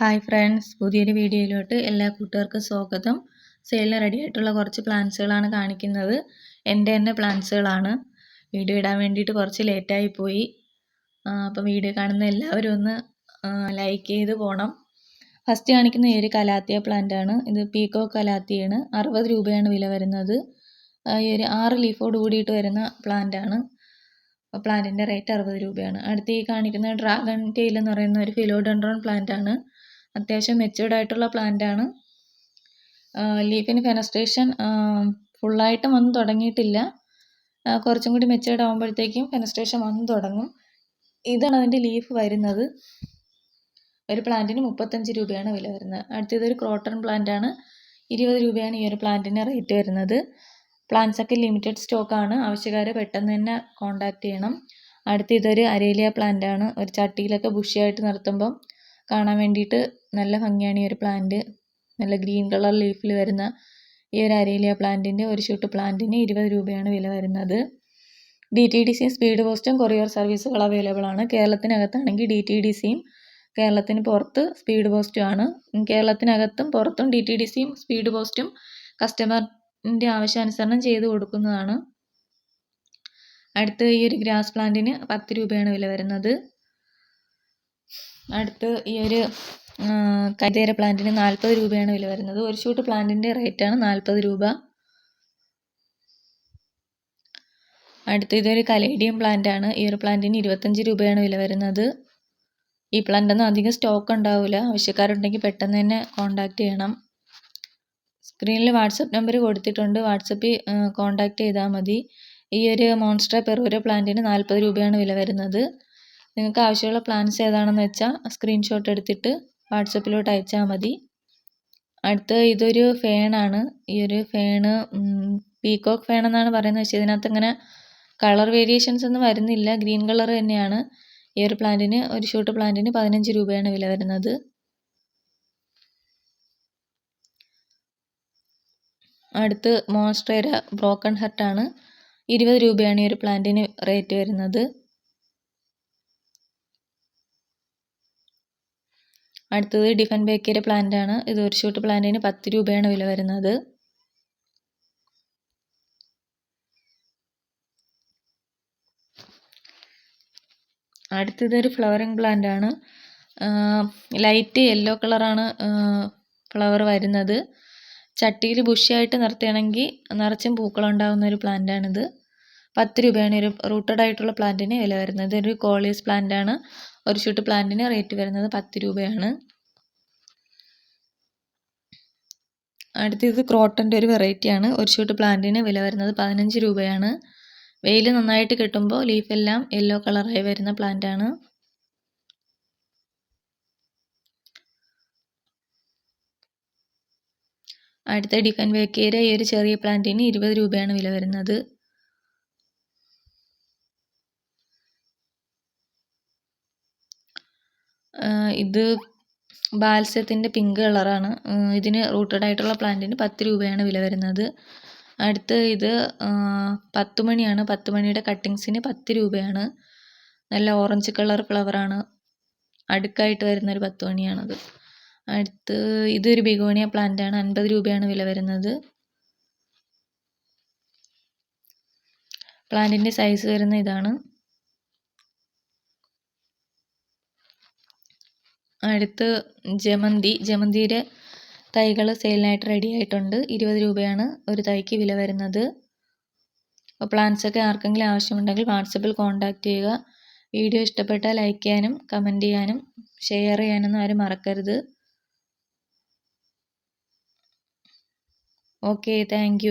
Hi friends പുതിയൊരു വീഡിയോയിലോട്ട് എല്ലാ കൂട്ടുകാർക്കും സ്വാഗതം. സെയിലിന് റെഡി ആയിട്ടുള്ള കുറച്ച് പ്ലാന്റ്സുകളാണ് കാണിക്കുന്നത്. എന്റെ തന്നെ പ്ലാന്റ്സുകളാണ് വീഡിയോ ഇടാൻ വേണ്ടിയിട്ട് കുറച്ച് ലേറ്റായി പോയി. അപ്പം വീഡിയോ കാണുന്ന എല്ലാവരും ഒന്ന് ലൈക്ക് ചെയ്ത് പോകണം ഫസ്റ്റ് കാണിക്കുന്ന ഈ ഒരു കലാത്തിയ ആണ്. ഇത് പീക്കോ കലാത്തിയാണ്. അറുപത് രൂപയാണ് വില വരുന്നത്. ഈ ഒരു ആറ് ലീഫോട് കൂടിയിട്ട് വരുന്ന പ്ലാന്റ് ആണ്. പ്ലാന്റിന്റെ റേറ്റ് അറുപത് രൂപയാണ്. അടുത്ത് ഈ കാണിക്കുന്ന ഡ്രാഗൺ ടെയിൽ എന്ന് പറയുന്ന ഒരു ഫിലോഡൻഡ്രോൺ പ്ലാന്റ് ആണ്. അത്യാവശ്യം മെച്യൂർഡ് ആയിട്ടുള്ള പ്ലാന്റ് ആണ്. ലീഫിന് ഫെനസ്ട്രേഷൻ ഫുള്ളായിട്ടും വന്ന് തുടങ്ങിയിട്ടില്ല. കുറച്ചും കൂടി മെച്യൂർഡ് ആകുമ്പോഴത്തേക്കും ഫെനസ്ട്രേഷൻ വന്ന് തുടങ്ങും. ഇതാണ് അതിന്റെ ലീഫ് വരുന്നത്. ഒരു പ്ലാന്റിന് മുപ്പത്തഞ്ച് രൂപയാണ് വില വരുന്നത്. അടുത്തത് ഒരു ക്രോട്ടൺ പ്ലാന്റ് ആണ്. ഇരുപത് രൂപയാണ് ഈ ഒരു പ്ലാന്റിന് റേറ്റ് വരുന്നത്. പ്ലാന്റ്സ് ഒക്കെ ലിമിറ്റഡ് സ്റ്റോക്കാണ് ആവശ്യക്കാർ പെട്ടെന്ന് തന്നെ കോൺടാക്റ്റ് ചെയ്യണം. അടുത്ത ഇതൊരു അരേലിയ പ്ലാന്റ് ആണ്. ഒരു ചട്ടിയിലൊക്കെ ബുഷിയായിട്ട് നിർത്തുമ്പം കാണാൻ വേണ്ടിയിട്ട് നല്ല ഭംഗിയാണ് ഈ ഒരു പ്ലാന്റ് നല്ല ഗ്രീൻ കളർ ലീഫിൽ വരുന്ന ഈ ഒരു അരേലിയ പ്ലാന്റിന്റെ ഒരു ഷൂട്ട് പ്ലാന്റിന് ഇരുപത് രൂപയാണ് വില വരുന്നത്. ഡി ടി ഡി സിയും സ്പീഡ് പോസ്റ്റും കൊറിയർ സർവീസുകൾ അവൈലബിൾ ആണ്. കേരളത്തിനകത്താണെങ്കിൽ ഡി ടി ഡി സിയും കേരളത്തിന് പുറത്ത് സ്പീഡ് പോസ്റ്റും ആണ്. കേരളത്തിനകത്തും പുറത്തും ഡി ടി ഡി സിയും സ്പീഡ് പോസ്റ്റും കസ്റ്റമറിന്റെ ആവശ്യാനുസരണം ചെയ്ത് കൊടുക്കുന്നതാണ്. അടുത്ത് ഈ ഒരു ഗ്രാസ് പ്ലാന്റിന് പത്ത് രൂപയാണ് വില വരുന്നത്. അടുത്ത് ഈ ഒരു കൈതേര പ്ലാന്റിന് നാൽപ്പത് രൂപയാണ് വില വരുന്നത്. ഒരു ഷൂട്ട് പ്ലാന്റിന്റെ റേറ്റാണ് നാൽപ്പത് രൂപ. അടുത്ത ഇതൊരു കലേഡിയം പ്ലാന്റ് ആണ്. ഈ ഒരു പ്ലാന്റിന് ഇരുപത്തഞ്ച് രൂപയാണ് വില വരുന്നത്. ഈ പ്ലാന്റൊന്നും അധികം സ്റ്റോക്ക് ഉണ്ടാവില്ല ആവശ്യക്കാരുണ്ടെങ്കിൽ പെട്ടെന്ന് തന്നെ കോൺടാക്റ്റ് ചെയ്യണം. സ്ക്രീനിൽ വാട്സപ്പ് നമ്പർ കൊടുത്തിട്ടുണ്ട്. വാട്സപ്പിൽ കോൺടാക്റ്റ് ചെയ്താൽ മതി. ഈ ഒരു മോൺസ്റ്റർ പെറൂര പ്ലാന്റിന് നാൽപ്പത് രൂപയാണ് വില വരുന്നത്. നിങ്ങൾക്ക് ആവശ്യമുള്ള പ്ലാൻസ് ഏതാണെന്ന് വെച്ചാൽ സ്ക്രീൻഷോട്ട് എടുത്തിട്ട് വാട്സപ്പിലോട്ട് അയച്ചാൽ മതി. അടുത്ത ഇതൊരു ഫേണാണ് ഈ ഒരു ഫേണ് പീകോക്ക് ഫേൺ എന്നാണ് പറയുന്നത്. പക്ഷേ ഇതിനകത്ത് ഇങ്ങനെ കളർ വേരിയേഷൻസ് ഒന്നും വരുന്നില്ല. ഗ്രീൻ കളർ തന്നെയാണ്. ഈ ഒരു പ്ലാന്റിന് ഒരു ഷൂട്ട് പ്ലാന്റിന് പതിനഞ്ച് രൂപയാണ് വില വരുന്നത്. അടുത്ത് മോൺസ്ട്രേര ബ്രോക്കൺ ഹർട്ടാണ് ഇരുപത് രൂപയാണ് ഈ ഒരു പ്ലാന്റിന് റേറ്റ് വരുന്നത്. അടുത്തത് ഡിഫൻ ബേക്കറി പ്ലാന്റ് ആണ്. ഇത് ഒരു ഷൂട്ട് പ്ലാന്റിന് പത്ത് രൂപയാണ് വില വരുന്നത്. അടുത്തത് ഒരു ഫ്ലവറിങ് പ്ലാന്റ് ആണ്. ലൈറ്റ് യെല്ലോ കളറാണ് ഫ്ലവർ വരുന്നത്. ചട്ടിയിൽ ബുഷിയായിട്ട് നിർത്തുകയാണെങ്കിൽ നിറച്ചും പൂക്കളുണ്ടാകുന്ന ഒരു പ്ലാന്റ് ആണിത്. പത്ത് രൂപയാണ് ഒരു റൂട്ടഡ് ആയിട്ടുള്ള പ്ലാന്റിന് വില വരുന്നത്. ഒരു കോളീസ് പ്ലാന്റാണ് ഒരു ഷൂട്ട് പ്ലാന്റിന് റേറ്റ് വരുന്നത് പത്ത് രൂപയാണ്. അടുത്തത് ക്രോട്ടന്റെ ഒരു വെറൈറ്റിയാണ് ഒരു ഷൂട്ട് പ്ലാന്റിന് വില വരുന്നത് പതിനഞ്ച് രൂപയാണ്. വെയിൽ നന്നായിട്ട് കിട്ടുമ്പോൾ ലീഫെല്ലാം യെല്ലോ കളറായി വരുന്ന പ്ലാന്റാണ് അടുത്ത ഡിഫൻ വേക്കേര ഈ ഒരു ചെറിയ പ്ലാന്റിന് ഇരുപത് രൂപയാണ് വില വരുന്നത്. ഇത് ബാൽസ്യത്തിന്റെ പിങ്ക് കളറാണ് ഇതിന് റൂട്ടഡ് ആയിട്ടുള്ള പ്ലാന്റിന് പത്ത് രൂപയാണ് വില വരുന്നത്. അടുത്ത് ഇത് പത്തുമണിയാണ് പത്തുമണിയുടെ കട്ടിങ്സിന് പത്ത് രൂപയാണ്. നല്ല ഓറഞ്ച് കളർ ഫ്ലവറാണ് അടുക്കായിട്ട് വരുന്നൊരു പത്ത് മണിയാണത്. അടുത്ത് ഇതൊരു ബിഗോണിയ പ്ലാന്റ് ആണ്. അൻപത് രൂപയാണ് വില വരുന്നത്. പ്ലാന്റിന്റെ സൈസ് വരുന്ന ഇതാണ്. അടുത്ത് ജമന്തി ജമന്തിയുടെ തൈകൾ സെയിലിനായിട്ട് റെഡി ആയിട്ടുണ്ട്. ഇരുപത് രൂപയാണ് ഒരു തൈക്ക് വില വരുന്നത്. അപ്പോൾ ഒക്കെ ആർക്കെങ്കിലും ആവശ്യമുണ്ടെങ്കിൽ വാട്സപ്പിൽ കോൺടാക്റ്റ് ചെയ്യുക. വീഡിയോ ഇഷ്ടപ്പെട്ടാൽ ലൈക്ക് ചെയ്യാനും കമന്റ് ചെയ്യാനും ഷെയർ ചെയ്യാനൊന്നും ആരും മറക്കരുത്. Okay thank